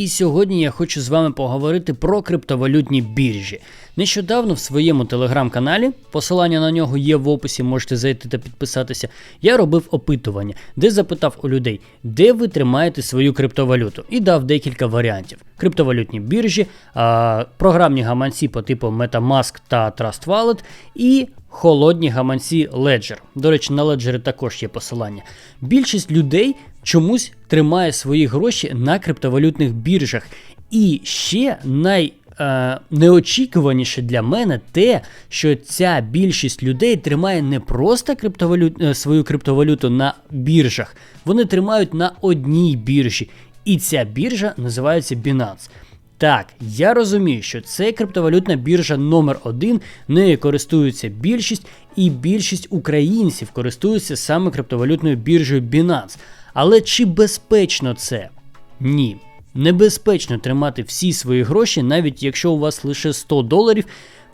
І сьогодні я хочу з вами поговорити про криптовалютні біржі. Нещодавно в своєму телеграм-каналі, посилання на нього є в описі, можете зайти та підписатися. Я робив опитування, де запитав у людей, де ви тримаєте свою криптовалюту, і дав декілька варіантів: криптовалютні біржі, програмні гаманці по типу MetaMask та Trust Wallet і холодні гаманці Ledger. До речі, на Ledger також є посилання. Більшість людей чомусь тримає свої гроші на криптовалютних біржах. І ще най. е, для мене те, що ця більшість людей тримає не просто криптовалют, е, свою криптовалюту на біржах, вони тримають на одній біржі. І ця біржа називається Binance. Так, я розумію, що це криптовалютна біржа номер один, нею користується більшість, і більшість українців користуються саме криптовалютною біржею Binance. Але чи безпечно це? Ні. Небезпечно тримати всі свої гроші, навіть якщо у вас лише 100 доларів,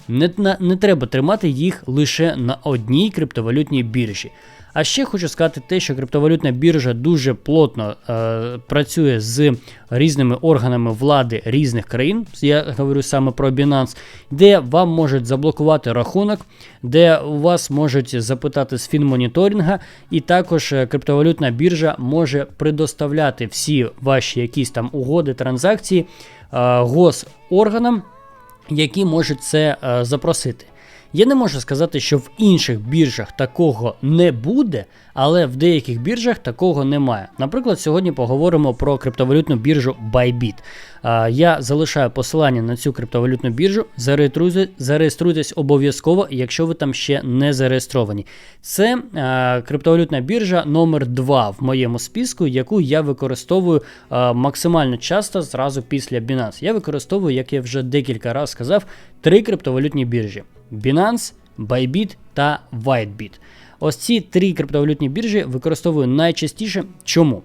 не, не треба тримати їх лише на одній криптовалютній біржі. А ще хочу сказати те, що криптовалютна біржа дуже плотно е, працює з різними органами влади різних країн. Я говорю саме про Binance, де вам можуть заблокувати рахунок, де у вас можуть запитати з фінмоніторинга, і також е, криптовалютна біржа може предоставляти всі ваші якісь там угоди, транзакції е, госорганам, які можуть це е, запросити. Я не можу сказати, що в інших біржах такого не буде, але в деяких біржах такого немає. Наприклад, сьогодні поговоримо про криптовалютну біржу Bybit. Я залишаю посилання на цю криптовалютну біржу. Зареєструйтесь обов'язково, якщо ви там ще не зареєстровані. Це криптовалютна біржа номер 2 в моєму списку, яку я використовую максимально часто зразу після Binance. Я використовую, як я вже декілька разів сказав, три криптовалютні біржі: Binance, Bybit та WhiteBit. Ось ці три криптовалютні біржі використовую найчастіше. Чому?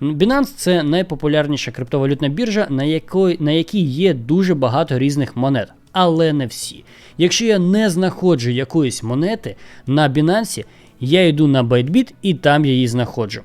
Ну, Binance це найпопулярніша криптовалютна біржа, на якої, на якій є дуже багато різних монет, але не всі. Якщо я не знаходжу якоїсь монети на Binance, я йду на Bytebit і там я її знаходжу.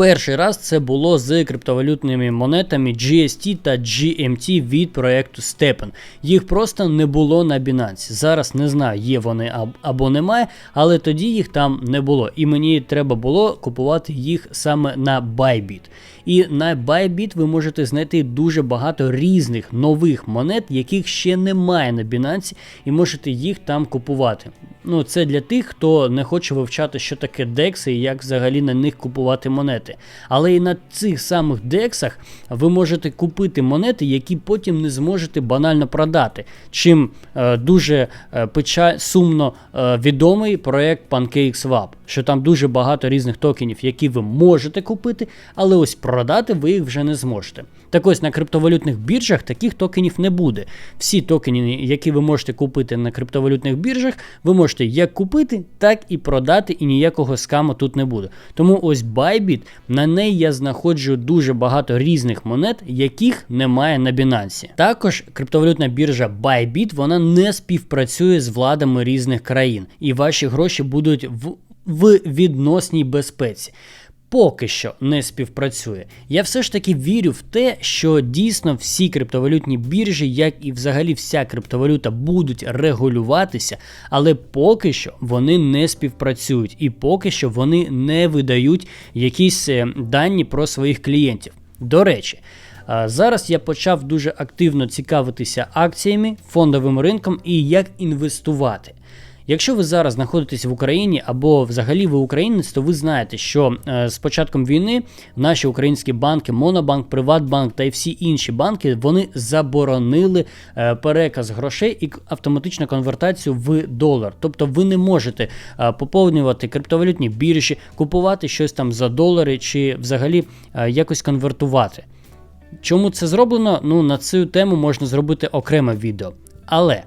Перший раз це було з криптовалютними монетами GST та GMT від проекту Stepen. Їх просто не було на Binance. Зараз не знаю, є вони або немає, але тоді їх там не було. І мені треба було купувати їх саме на Bybit. І на Bybit ви можете знайти дуже багато різних нових монет, яких ще немає на Binance, і можете їх там купувати. Ну, це для тих, хто не хоче вивчати, що таке DEX і як взагалі на них купувати монети. Але і на цих самих DEX ви можете купити монети, які потім не зможете банально продати. Чим е, дуже е, печаль, сумно е, відомий проект PancakeSwap, що там дуже багато різних токенів, які ви можете купити, але ось продати ви їх вже не зможете. Так ось на криптовалютних біржах таких токенів не буде. Всі токени, які ви можете купити на криптовалютних біржах, ви можете як купити, так і продати, і ніякого скаму тут не буде. Тому ось Bybit, на неї я знаходжу дуже багато різних монет, яких немає на Binance. Також криптовалютна біржа Bybit вона не співпрацює з владами різних країн, і ваші гроші будуть в, в відносній безпеці поки що не співпрацює. Я все ж таки вірю в те, що дійсно всі криптовалютні біржі, як і взагалі вся криптовалюта, будуть регулюватися, але поки що вони не співпрацюють і поки що вони не видають якісь е, дані про своїх клієнтів. До речі. Зараз я почав дуже активно цікавитися акціями, фондовим ринком і як інвестувати. Якщо ви зараз знаходитесь в Україні або взагалі ви українець, то ви знаєте, що е, з початком війни наші українські банки, Монобанк, Приватбанк та й всі інші банки вони заборонили е, переказ грошей і автоматичну конвертацію в долар. Тобто ви не можете е, поповнювати криптовалютні біржі, купувати щось там за долари чи взагалі якось конвертувати. Чому це зроблено? Ну на цю тему можна зробити окреме відео. Але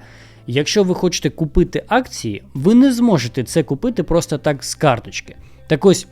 якщо ви хочете купити акції, ви не зможете це купити просто так з карточки. Так ось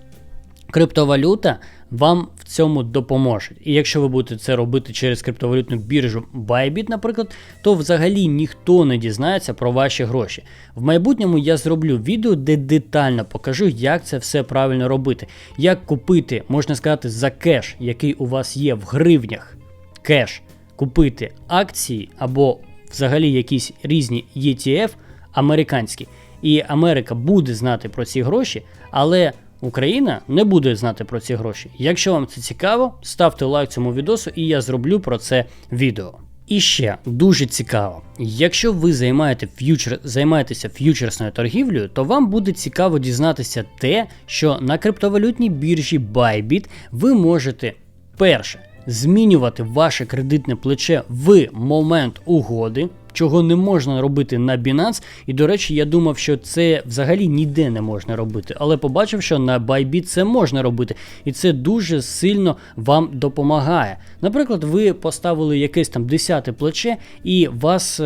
криптовалюта вам в цьому допоможе. І якщо ви будете це робити через криптовалютну біржу Bybit, наприклад, то взагалі ніхто не дізнається про ваші гроші. В майбутньому я зроблю відео, де детально покажу, як це все правильно робити, як купити, можна сказати, за кеш, який у вас є в гривнях кеш, купити акції або взагалі якісь різні ETF американські. І Америка буде знати про ці гроші, але Україна не буде знати про ці гроші. Якщо вам це цікаво, ставте лайк цьому відосу, і я зроблю про це відео. І ще дуже цікаво, якщо ви займаєте ф'ючер, займаєтеся ф'ючерсною торгівлею, то вам буде цікаво дізнатися те, що на криптовалютній біржі Bybit ви можете перше змінювати ваше кредитне плече в момент угоди, чого не можна робити на Binance. І, до речі, я думав, що це взагалі ніде не можна робити, але побачив, що на Bybit це можна робити, і це дуже сильно вам допомагає. Наприклад, ви поставили якесь там 10 плече, і вас.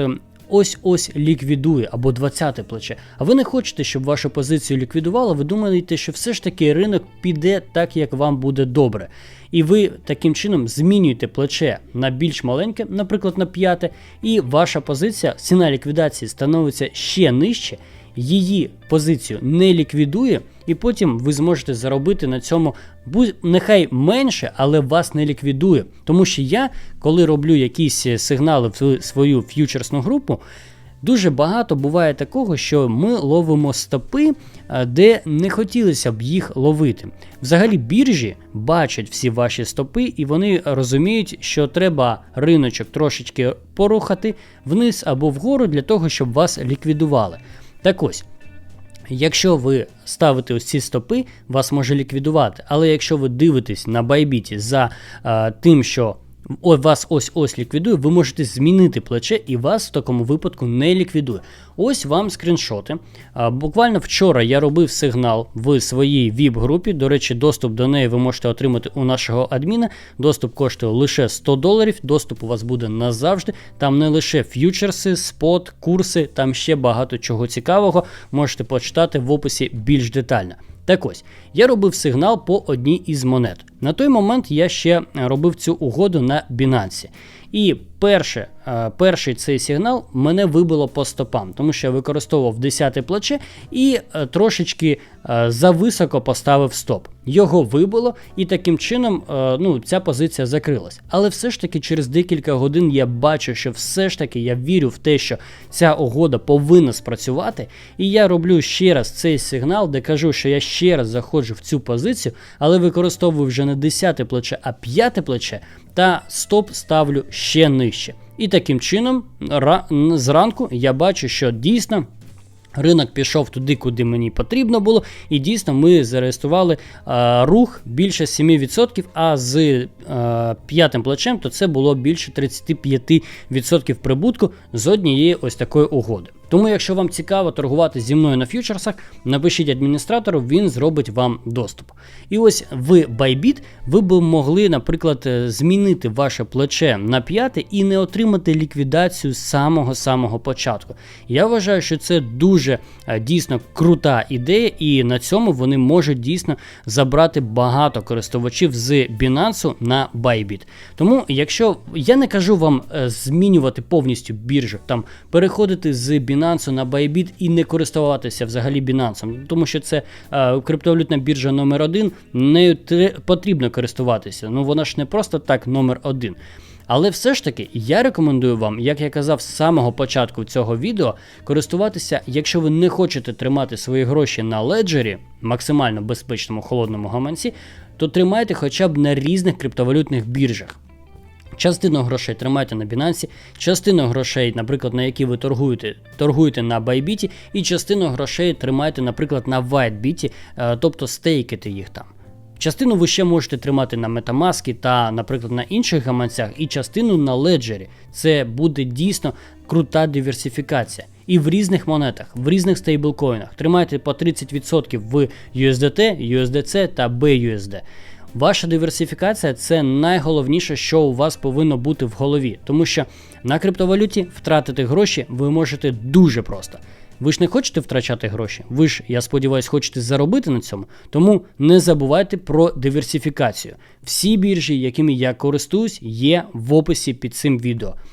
Е, Ось ось ліквідує або 20-те плече. А ви не хочете, щоб вашу позицію ліквідували, ви думаєте, що все ж таки ринок піде так, як вам буде добре. І ви таким чином змінюєте плече на більш маленьке, наприклад, на п'яте, і ваша позиція, ціна ліквідації становиться ще нижче, її позицію не ліквідує, і потім ви зможете заробити на цьому нехай менше, але вас не ліквідує. Тому що я, коли роблю якісь е, сигнали в свою ф'ючерсну групу, Дуже багато буває такого, що ми ловимо стопи, е, де не хотілося б їх ловити. Взагалі, біржі бачать всі ваші стопи, і вони розуміють, що треба риночок трошечки порухати вниз або вгору для того, щоб вас ліквідували. Так ось. Якщо ви ставите ось ці стопи, вас може ліквідувати. Але якщо ви дивитесь на байбіті за е, тим, що вас ось ось ліквідує, ви можете змінити плече і вас в такому випадку не ліквідує. Ось вам скріншоти. Буквально вчора я робив сигнал в своїй VIP-групі. До речі, доступ до неї ви можете отримати у нашого адміна. Доступ коштує лише 100 доларів. Доступ у вас буде назавжди. Там не лише ф'ючерси, спот, курси, там ще багато чого цікавого. Можете почитати в описі більш детально. Так ось, я робив сигнал по одній із монет. На той момент я ще робив цю угоду на Binance. І перше, е, перший цей сигнал мене вибило по стопам, тому що я використовував 10 плече і е, трошечки е, зависоко поставив стоп. Його вибило, і таким чином ну, ця позиція закрилась. Але все ж таки через декілька годин я бачу, що все ж таки я вірю в те, що ця угода повинна спрацювати. І я роблю ще раз цей сигнал, де кажу, що я ще раз заходжу в цю позицію, але використовую вже не 10 плече, а 5 плече, та стоп ставлю ще нижче. І таким чином, ра- зранку я бачу, що дійсно. Ринок пішов туди, куди мені потрібно було, і дійсно ми зареєстрували е, рух більше 7%, а з е, п'ятим плечем то це було більше 35% прибутку з однієї ось такої угоди. Тому, якщо вам цікаво торгувати зі мною на фьючерсах, напишіть адміністратору, він зробить вам доступ. І ось в Bybit ви б могли, наприклад, е, змінити ваше плече на п'яте і не отримати ліквідацію з самого-самого початку. Я вважаю, що це дуже е, дійсно крута ідея, і на цьому вони можуть дійсно забрати багато користувачів з Binance на Bybit. Тому, якщо я не кажу вам е, змінювати повністю біржу, там переходити з Binance на Bybit і не користуватися взагалі Binance, тому що це е, криптовалютна біржа номер один, нею потрібно користуватися. Ну вона ж не просто так номер один. Але все ж таки я рекомендую вам, як я казав з самого початку цього відео, користуватися, якщо ви не хочете тримати свої гроші на леджері, максимально безпечному холодному гаманці, то тримайте хоча б на різних криптовалютних біржах. Частину грошей тримайте на Binance, частину грошей, наприклад, на які ви торгуєте, торгуєте на Bybit, і частину грошей тримайте, наприклад, на WhiteBit, е, тобто стейкайте їх там. Частину ви ще можете тримати на Metamask та, наприклад, на інших гаманцях, і частину на Ledger. Це буде дійсно крута диверсифікація. І в різних монетах, в різних стейблкоїнах. Тримайте по 30% в USDT, USDC та BUSD. Ваша диверсифікація це найголовніше, що у вас повинно бути в голові, тому що на криптовалюті втратити гроші ви можете дуже просто. Ви ж не хочете втрачати гроші, ви ж, я сподіваюся, хочете заробити на цьому. Тому не забувайте про диверсифікацію. Всі біржі, якими я користуюсь, є в описі під цим відео.